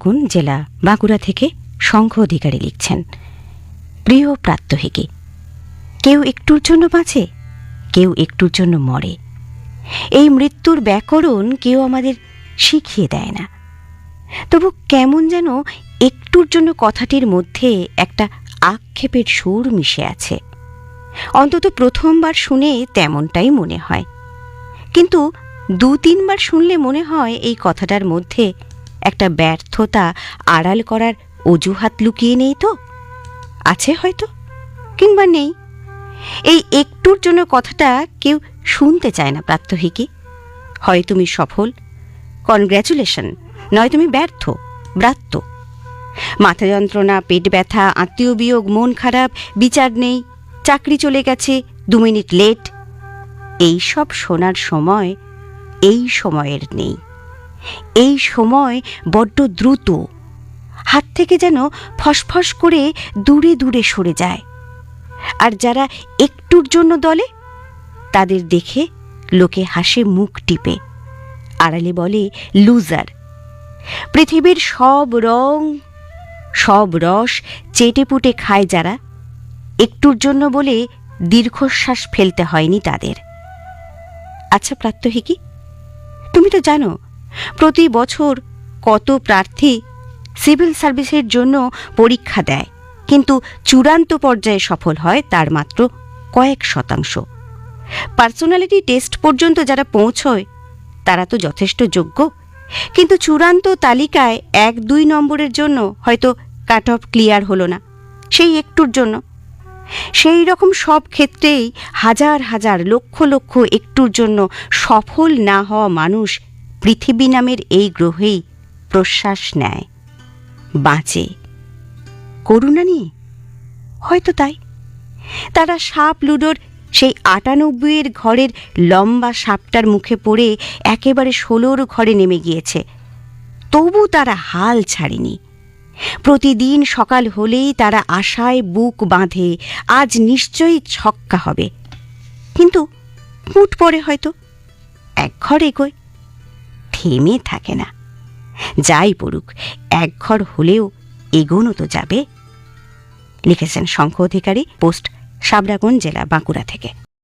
কোন জেলা বাঁকুড়া থেকে শঙ্খ অধিকারী লিখছেন? প্রিয় প্রাত্যহিকী, কেউ একটুর জন্য বাঁচে, কেউ একটুর জন্য মরে। এই মৃত্যুর ব্যাকরণ কেউ আমাদের শিখিয়ে দেয় না। তবু কেমন যেন একটুর জন্য কথাটির মধ্যে একটা আক্ষেপের সুর মিশে আছে। অন্তত প্রথমবার শুনে তেমনটাই মনে হয়। কিন্তু দু তিনবার শুনলে মনে হয় এই কথাটার মধ্যে একটা ব্যর্থতা আড়াল করার অজুহাত লুকিয়ে নেই তো? আছে হয়তো, কিংবা নেই। এই একটুর জন্য কথাটা কেউ শুনতে চায় না প্রাত্যহিকী হয় তুমি সফল, কনগ্র্যাচুলেশন, নয় তুমি ব্যর্থ, ব্রাত্য। মাথা যন্ত্রণা, পেট ব্যথা, আত্মীয় বিয়োগ, মন খারাপ, বিচার নেই, চাকরি চলে গেছে, দু মিনিট লেট। এই সব শোনার সময়, এই সময়ের নেই। এই সময় বড্ড দ্রুত। হাত থেকে যেন ফসফস করে দূরে দূরে সরে যায়। আর যারা একটুর জন্য দলে, তাদের দেখে লোকে হাসে মুখ টিপে। আড়ালে বলে, লুজার, পৃথিবীর সব রং, সব রস চেটেপুটে খায় যারা। একটুর জন্য বলে দীর্ঘশ্বাস ফেলতে হয়নি তাদের। আচ্ছা প্রাত্যহিকী তুমি তো জানো প্রতি বছর কত প্রার্থী সিভিল সার্ভিসের জন্য পরীক্ষা দেয়, কিন্তু চূড়ান্ত পর্যায়ে সফল হয় তার মাত্র কয়েক শতাংশ। পার্সোনালিটি টেস্ট পর্যন্ত যারা পৌঁছয়, তারা তো যথেষ্ট যোগ্য। কিন্তু চূড়ান্ত তালিকায় এক দুই নম্বরের জন্য হয়তো কাট অফ ক্লিয়ার হলো না, সেই একটুর জন্য। সেই রকম সব ক্ষেত্রেই হাজার হাজার লক্ষ লক্ষ একটুর জন্য সফল না হওয়া মানুষ পৃথিবী নামের এই গ্রহেই প্রশ্বাস নেয়। বাঁচে। করুণা নিয়ে? হয়তো তাই। তারা সাপ লুডোর সেই আটানব্বইয়ের ঘরের লম্বা সাপটার মুখে পড়ে একেবারে ষোলোর ঘরে নেমে গিয়েছে। তবু তারা হাল ছাড়েনি। প্রতিদিন সকাল হলেই তারা আশায় বুক বাঁধে, আজ নিশ্চয়ই ছক্কা হবে। কিন্তু মুট পড়ে হয়তো। এক ঘর এগোয়। থেমে থাকে না। যাই পড়ুক, এক ঘর হলেও এগোনো তো যাবে। লিখেছেন শঙ্খ অধিকারী, পোস্ট সাবরাগঞ্জ জেলা বাঁকুড়া থেকে।